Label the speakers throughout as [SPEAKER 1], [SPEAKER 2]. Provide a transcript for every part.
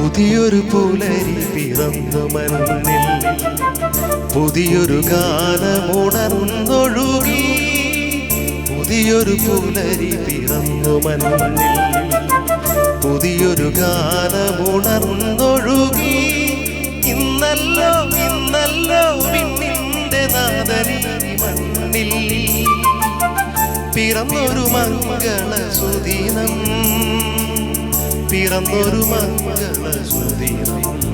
[SPEAKER 1] പുതിയൊരു പുലരി പിറന്നു മണ്ണിൽ പുതിയൊരു ഗാനമുണർന്നൊഴുകി പുതിയൊരു പുലരി പിറന്നു മണ്ണിൽ പുതിയൊരു ഗാനമുണർന്നൊഴുകി ഇന്നല്ലോ ഇന്നല്ലോ വിണ്ണിന്റെ നാദരി മണ്ണിൽ. പിറന്നൊരു മംഗള സുദിനം പിറന്നൊരു മംഗള സുദിനം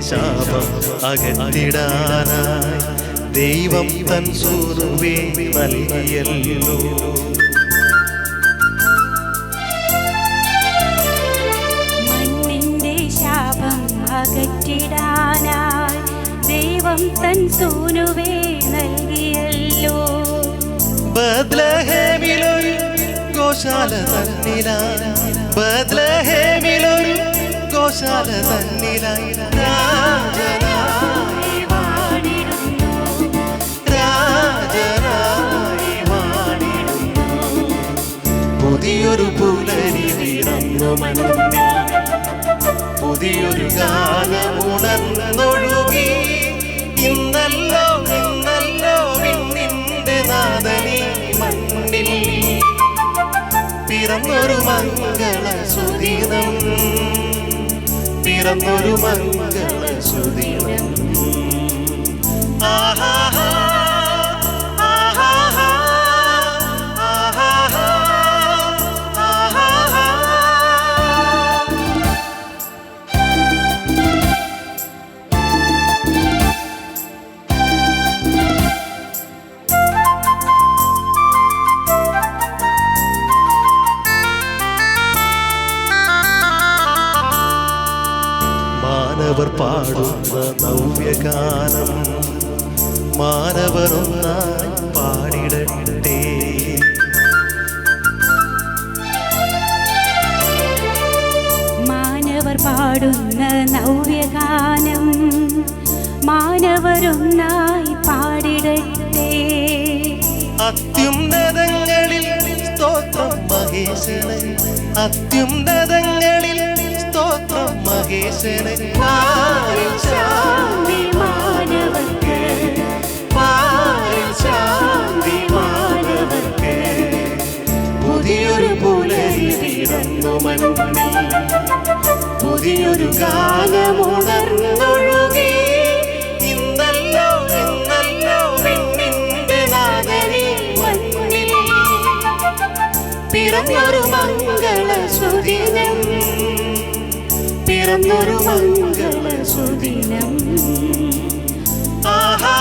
[SPEAKER 1] ശാപം അകത്തിടാനായി ദൈവം തൻ സൂറുവേ നൽകിയല്ലോ.
[SPEAKER 2] മണ്ണിന്റെ ശാപം അകറ്റിടാനായി ദൈവം തൻ സൂനുവേ നൽകിയല്ലോ.
[SPEAKER 1] ബദ്ലഹേമിലൊരു ഗോശാല തന്നിലായി ബദ്ലഹേമിലൊരു ഗോശാല തന്നിലായി പുതിയൊരു പുലരി പുതിയൊരു ഗാനമുണർന്നൊഴുകി ഇന്നല്ലോ ഇന്നല്ലോ വിണ്ണിന്റെ നാദനി മണ്ണിൽ. പിറന്നൊരു മംഗള സുദിനം പിറന്നൊരു മംഗള സുദിനം ആഹാ മാനവർ പാടുന്ന നവ്യഗാനം മാനവർ ഒന്നായി പാടിടട്ടെ.
[SPEAKER 2] മാനവർ പാടുന്ന നവ്യഗാനം മാനവരൊന്നായി പാടിടട്ടെ.
[SPEAKER 1] അത്യുന്നതങ്ങളിൽ സ്തോത്രം മഹേശ്വരൻ. അത്യുന്നതങ്ങളിൽ സ്തോത്രം മഹേശന് ശാന്തി മാനവർക്ക്. ശാന്തി മാനവർക്ക്. പുതിയൊരു പുലരി പിറന്നു പുതിയൊരു കാലമുണർന്നൊഴുകി പിറന്നൊരു മംഗള പിറന്നൊരു മംഗള സുദിനം ആഹാ.